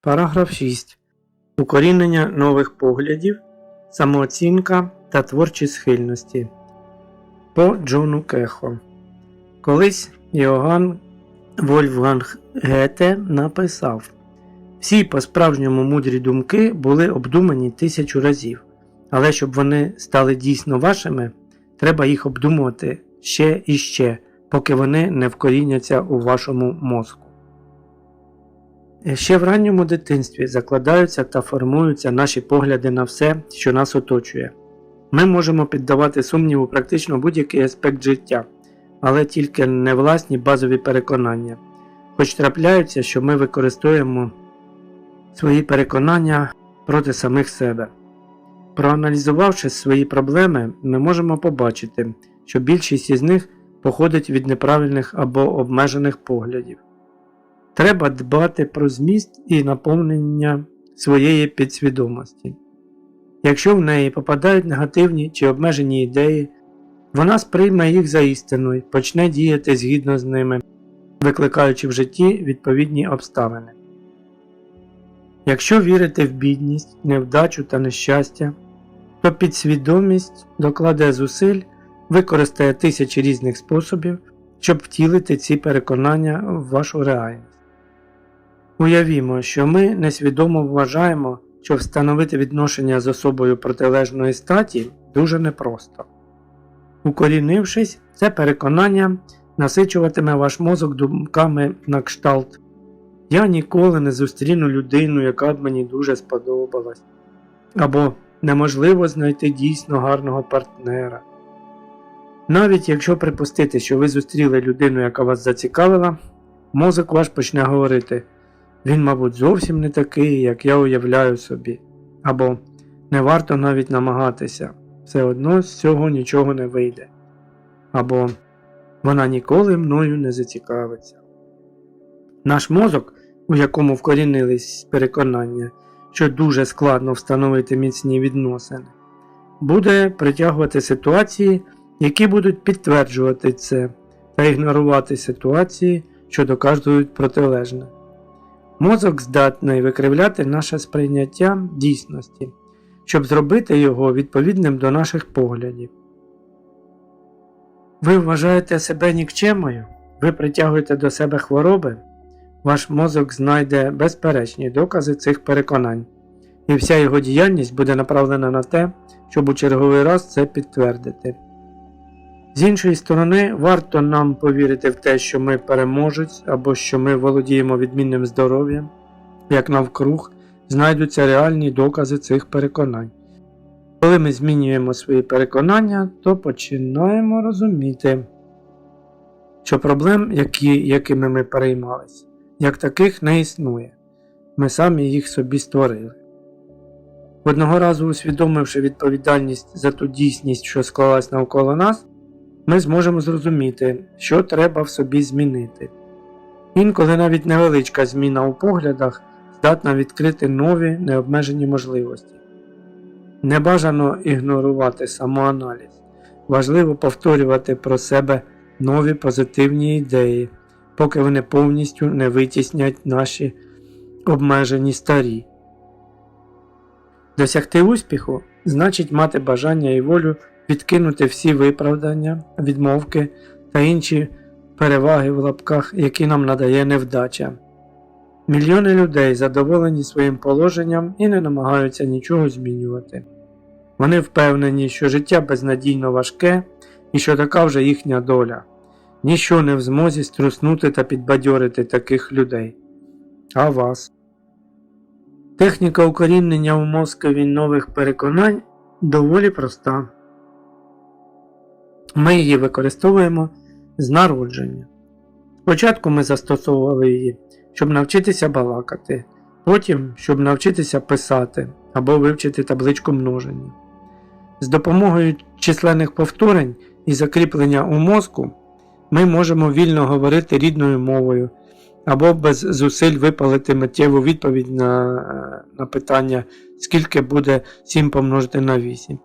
Параграф 6. Укорінення нових поглядів, самооцінка та творчі схильності. По Джону Кехо. Колись Йоганн Вольфганг Гете написав: Всі по-справжньому мудрі думки були обдумані тисячу разів, але щоб вони стали дійсно вашими, треба їх обдумувати ще і ще, поки вони не вкоріняться у вашому мозку. Ще в ранньому дитинстві закладаються та формуються наші погляди на все, що нас оточує. Ми можемо піддавати сумніву практично будь-який аспект життя, але тільки не власні базові переконання, хоч трапляються, що ми використовуємо свої переконання проти самих себе. Проаналізувавши свої проблеми, ми можемо побачити, що більшість із них походить від неправильних або обмежених поглядів. Треба дбати про зміст і наповнення своєї підсвідомості. Якщо в неї попадають негативні чи обмежені ідеї, вона сприйме їх за істину і почне діяти згідно з ними, викликаючи в житті відповідні обставини. Якщо вірити в бідність, невдачу та нещастя, то підсвідомість докладе зусиль, використає тисячі різних способів, щоб втілити ці переконання в вашу реальність. Уявімо, що ми несвідомо вважаємо, що встановити відношення з особою протилежної статі дуже непросто. Укорінившись, це переконання насичуватиме ваш мозок думками на кшталт. Я ніколи не зустріну людину, яка б мені дуже сподобалась. Або неможливо знайти дійсно гарного партнера. Навіть якщо припустити, що ви зустріли людину, яка вас зацікавила, мозок ваш почне говорити. Він, мабуть, зовсім не такий, як я уявляю собі, або не варто навіть намагатися, все одно з цього нічого не вийде, або вона ніколи мною не зацікавиться. Наш мозок, у якому вкорінились переконання, що дуже складно встановити міцні відносини, буде притягувати ситуації, які будуть підтверджувати це, та ігнорувати ситуації, що доказують протилежне. Мозок здатний викривляти наше сприйняття дійсності, щоб зробити його відповідним до наших поглядів. Ви вважаєте себе нікчемою? Ви притягуєте до себе хвороби? Ваш мозок знайде безперечні докази цих переконань, і вся його діяльність буде направлена на те, щоб у черговий раз це підтвердити. З іншої сторони, варто нам повірити в те, що ми переможець або що ми володіємо відмінним здоров'ям, як навкруг знайдуться реальні докази цих переконань. Коли ми змінюємо свої переконання, то починаємо розуміти, що проблем, які, якими ми переймалися, як таких не існує. Ми самі їх собі створили. Одного разу усвідомивши відповідальність за ту дійсність, що склалась навколо нас, ми зможемо зрозуміти, що треба в собі змінити. Інколи навіть невеличка зміна у поглядах здатна відкрити нові необмежені можливості. Не бажано ігнорувати самоаналіз, важливо повторювати про себе нові позитивні ідеї, поки вони повністю не витіснять наші обмежені старі. Досягти успіху значить мати бажання і волю відкинути всі виправдання, відмовки та інші переваги в лапках, які нам надає невдача. Мільйони людей задоволені своїм положенням і не намагаються нічого змінювати. Вони впевнені, що життя безнадійно важке і що така вже їхня доля. Ніщо не в змозі струснути та підбадьорити таких людей. А вас? Техніка укорінення у мозкові нових переконань доволі проста. Ми її використовуємо з народження. Спочатку ми застосовували її, щоб навчитися балакати, потім, щоб навчитися писати або вивчити табличку множення. З допомогою численних повторень і закріплення у мозку ми можемо вільно говорити рідною мовою або без зусиль випалити миттєву відповідь на, на питання, скільки буде 7 помножити на 8.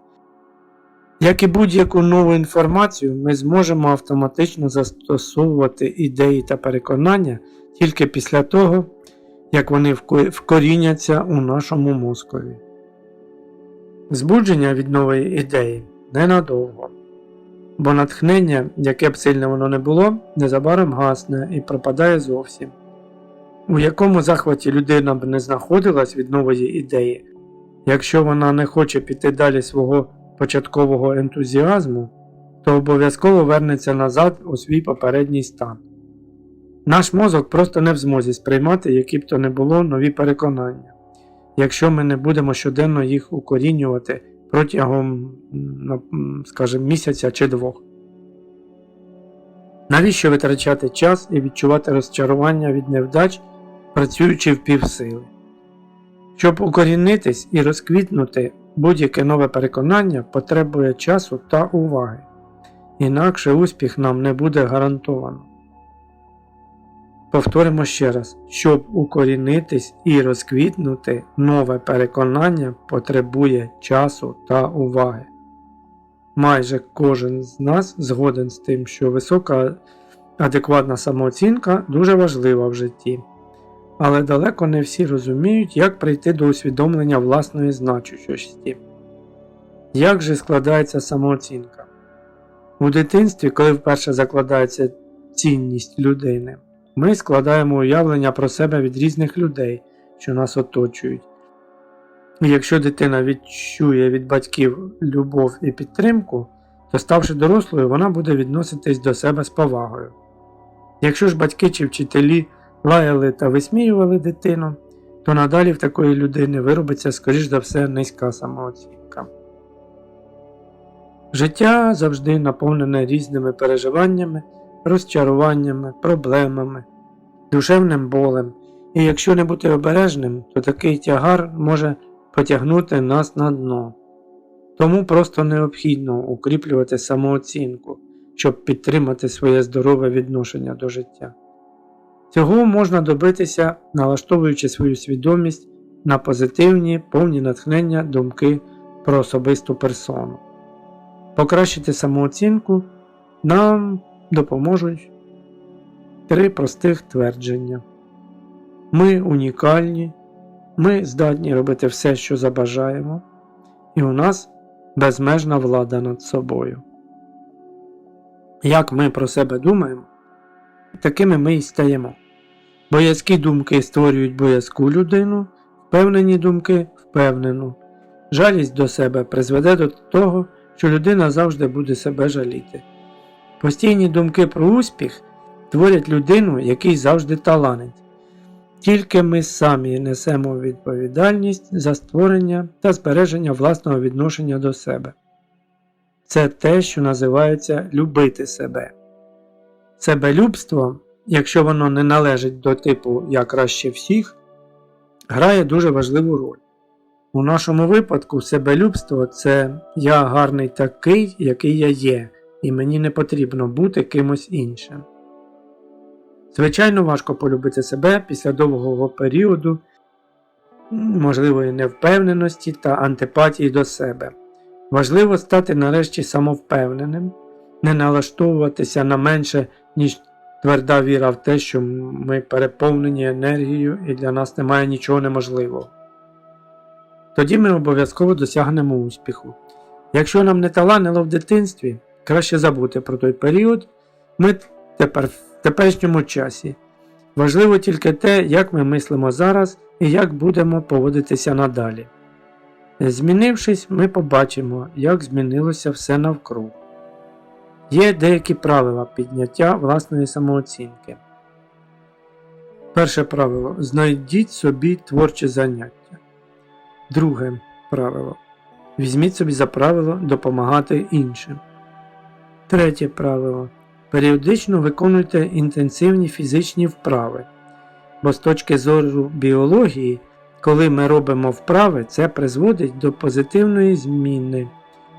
Як і будь-яку нову інформацію, ми зможемо автоматично застосовувати ідеї та переконання тільки після того, як вони вкоріняться у нашому мозкові. Збудження від нової ідеї ненадовго, бо натхнення, яке б сильне воно не було, незабаром гасне і пропадає зовсім. У якому захваті людина б не знаходилась від нової ідеї, якщо вона не хоче піти далі свого початкового ентузіазму, то обов'язково вернеться назад у свій попередній стан. Наш мозок просто не в змозі сприймати, які б то не було нові переконання, якщо ми не будемо щоденно їх укорінювати протягом, скажімо, місяця чи двох. Навіщо витрачати час і відчувати розчарування від невдач, працюючи в півсили? Щоб укорінитись і розквітнути, будь-яке нове переконання потребує часу та уваги, інакше успіх нам не буде гарантовано. Повторимо ще раз, щоб укорінитись і розквітнути, нове переконання потребує часу та уваги. Майже кожен з нас згоден з тим, що висока адекватна самооцінка дуже важлива в житті, але далеко не всі розуміють, як прийти до усвідомлення власної значущості. Як же складається самооцінка? У дитинстві, коли вперше закладається цінність людини, ми складаємо уявлення про себе від різних людей, що нас оточують. І якщо дитина відчує від батьків любов і підтримку, то ставши дорослою, вона буде відноситись до себе з повагою. Якщо ж батьки чи вчителі лаяли та висміювали дитину, то надалі в такої людини виробиться, скоріш за все, низька самооцінка. Життя завжди наповнене різними переживаннями, розчаруваннями, проблемами, душевним болем, і якщо не бути обережним, то такий тягар може потягнути нас на дно. Тому просто необхідно укріплювати самооцінку, щоб підтримати своє здорове відношення до життя. Цього можна добитися, налаштовуючи свою свідомість на позитивні, повні натхнення думки про особисту персону. Покращити самооцінку нам допоможуть три простих твердження. Ми унікальні, ми здатні робити все, що забажаємо, і у нас безмежна влада над собою. Як ми про себе думаємо, такими ми й стаємо. Боязкі думки створюють боязку людину, впевнені думки впевнену. Жалість до себе призведе до того, що людина завжди буде себе жаліти. Постійні думки про успіх творять людину, який завжди таланить. Тільки ми самі несемо відповідальність за створення та збереження власного відношення до себе. Це те, що називається любити себе. Себелюбство, якщо воно не належить до типу я краще всіх, грає дуже важливу роль. У нашому випадку себелюбство це я гарний такий, який я є, і мені не потрібно бути кимось іншим. Звичайно, важко полюбити себе після довгого періоду можливої невпевненості та антипатії до себе. Важливо стати нарешті самовпевненим, не налаштовуватися на менше, ніж тверда віра в те, що ми переповнені енергією і для нас немає нічого неможливого. Тоді ми обов'язково досягнемо успіху. Якщо нам не таланило в дитинстві, краще забути про той період, ми тепер в теперішньому часі. Важливо тільки те, як ми мислимо зараз і як будемо поводитися надалі. Змінившись, ми побачимо, як змінилося все навкруг. Є деякі правила підняття власної самооцінки. Перше правило. Знайдіть собі творче заняття. Друге правило. Візьміть собі за правило допомагати іншим. Третє правило. Періодично виконуйте інтенсивні фізичні вправи. Бо з точки зору біології, коли ми робимо вправи, це призводить до позитивної зміни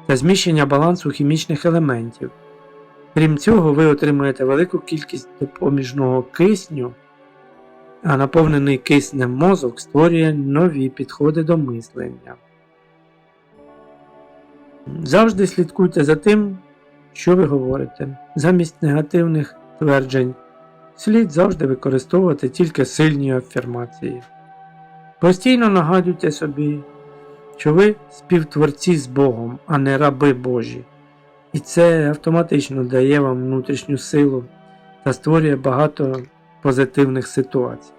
та зміщення балансу хімічних елементів. Крім цього, ви отримуєте велику кількість допоміжного кисню, а наповнений киснем мозок створює нові підходи до мислення. Завжди слідкуйте за тим, що ви говорите. Замість негативних тверджень слід завжди використовувати тільки сильні афірмації. Постійно нагадуйте собі, що ви співтворці з Богом, а не раби Божі. І це автоматично дає вам внутрішню силу та створює багато позитивних ситуацій.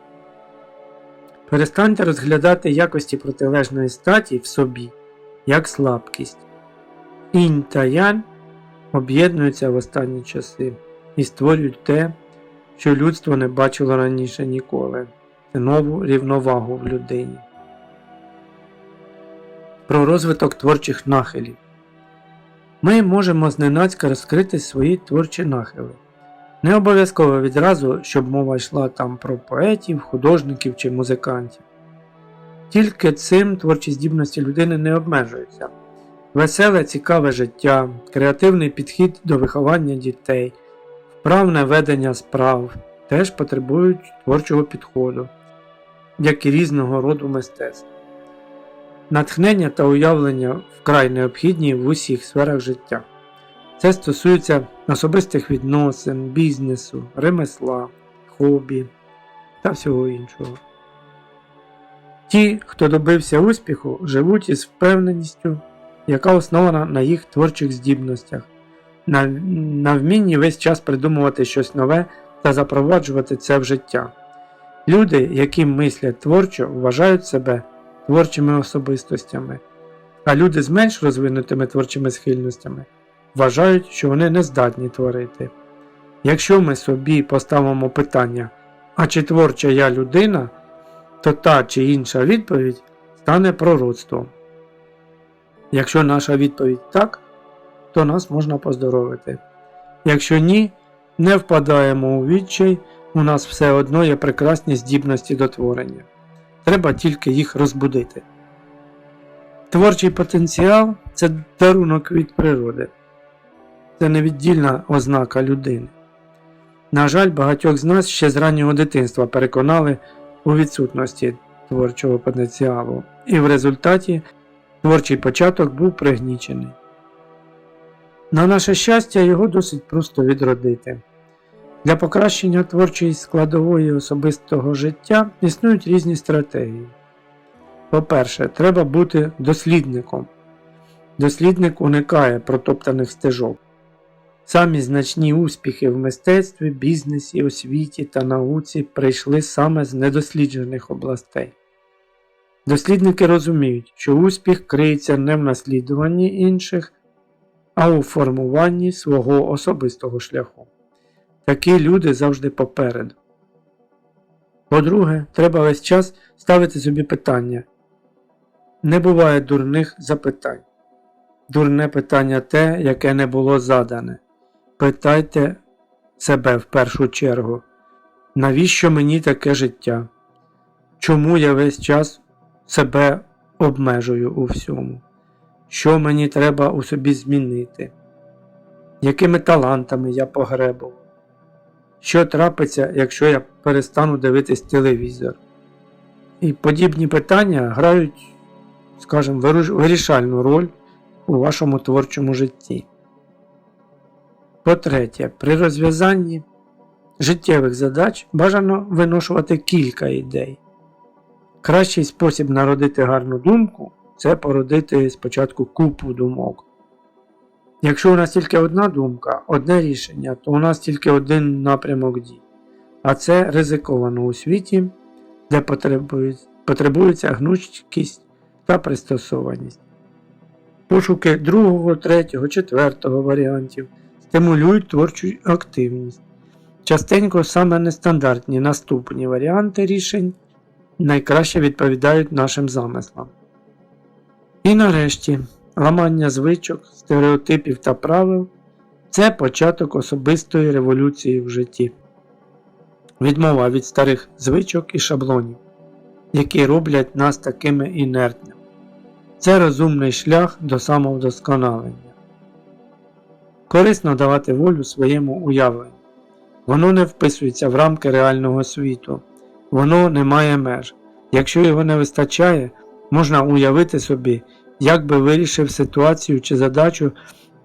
Перестаньте розглядати якості протилежної статі в собі як слабкість. Інь та янь об'єднуються в останні часи і створюють те, що людство не бачило раніше ніколи нову рівновагу в людині. Про розвиток творчих нахилів. Ми можемо зненацька розкрити свої творчі нахили. Не обов'язково відразу, щоб мова йшла там про поетів, художників чи музикантів. Тільки цим творчі здібності людини не обмежуються. Веселе, цікаве життя, креативний підхід до виховання дітей, вправне ведення справ теж потребують творчого підходу, як і різного роду мистецтв. Натхнення та уявлення вкрай необхідні в усіх сферах життя. Це стосується особистих відносин, бізнесу, ремесла, хобі та всього іншого. Ті, хто добився успіху, живуть із впевненістю, яка основана на їх творчих здібностях, на, на вмінні весь час придумувати щось нове та запроваджувати це в життя. Люди, які мислять творчо, вважають себе творчими особистостями, а люди з менш розвинутими творчими схильностями вважають, що вони не здатні творити. Якщо ми собі поставимо питання, а чи творча я людина, то та чи інша відповідь стане пророцтвом. Якщо наша відповідь так, то нас можна поздоровити. Якщо ні, не впадаємо у відчай, у нас все одно є прекрасні здібності до творення. Треба тільки їх розбудити. Творчий потенціал це дарунок від природи. Це невіддільна ознака людини. На жаль, багатьох з нас ще з раннього дитинства переконали у відсутності творчого потенціалу, і в результаті творчий початок був пригнічений. На наше щастя, його досить просто відродити. Для покращення творчої складової особистого життя існують різні стратегії. По-перше, треба бути дослідником. Дослідник уникає протоптаних стежок. Самі значні успіхи в мистецтві, бізнесі, освіті та науці прийшли саме з недосліджених областей. Дослідники розуміють, що успіх криється не в наслідуванні інших, а у формуванні свого особистого шляху. Такі люди завжди попереду. По-друге, треба весь час ставити собі питання. Не буває дурних запитань. Дурне питання те, яке не було задане. Питайте себе в першу чергу, навіщо мені таке життя? Чому я весь час себе обмежую у всьому? Що мені треба у собі змінити? Якими талантами я погребав? Що трапиться, якщо я перестану дивитись телевізор? І подібні питання грають, скажімо, вирішальну роль у вашому творчому житті. По-третє, при розв'язанні життєвих задач бажано виношувати кілька ідей. Кращий спосіб народити гарну думку це породити спочатку купу думок. Якщо у нас тільки одна думка, одне рішення, то у нас тільки один напрямок дій. А це ризиковано у світі, де потребується гнучкість та пристосованість. Пошуки другого, третього, четвертого варіантів стимулюють творчу активність. Частенько саме нестандартні наступні варіанти рішень найкраще відповідають нашим замислам. І нарешті ламання звичок, стереотипів та правил це початок особистої революції в житті. Відмова від старих звичок і шаблонів, які роблять нас такими інертними. Це розумний шлях до самовдосконалення. Корисно давати волю своєму уявленню. Воно не вписується в рамки реального світу, воно не має меж. Якщо його не вистачає, можна уявити собі, як би вирішив ситуацію чи задачу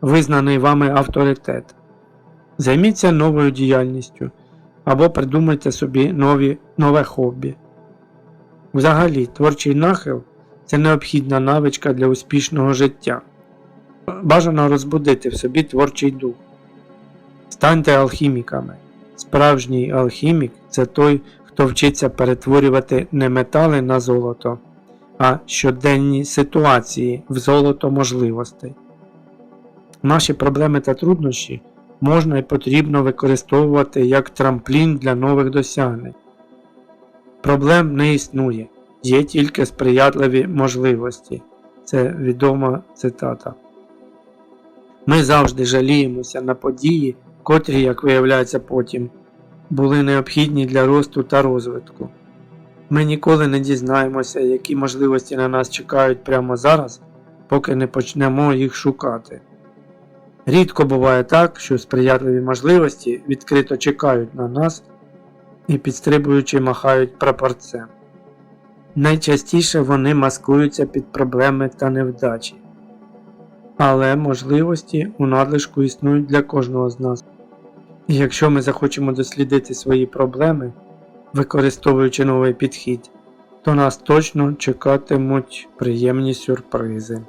визнаний вами авторитет. Займіться новою діяльністю або придумайте собі нові, нове хобі. Взагалі, творчий нахил це необхідна навичка для успішного життя. Бажано розбудити в собі творчий дух. Станьте алхіміками. Справжній алхімік це той, хто вчиться перетворювати не метали на золото, а щоденні ситуації в золото можливостей. Наші проблеми та труднощі можна і потрібно використовувати як трамплін для нових досягнень. Проблем не існує, є тільки сприятливі можливості. Це відома цитата. Ми завжди жаліємося на події, котрі, як виявляється потім, були необхідні для росту та розвитку. Ми ніколи не дізнаємося, які можливості на нас чекають прямо зараз, поки не почнемо їх шукати. Рідко буває так, що сприятливі можливості відкрито чекають на нас і підстрибуючи махають прапорцем. Найчастіше вони маскуються під проблеми та невдачі. Але можливості у надлишку існують для кожного з нас. І якщо ми захочемо дослідити свої проблеми, використовуючи новий підхід, то нас точно чекатимуть приємні сюрпризи.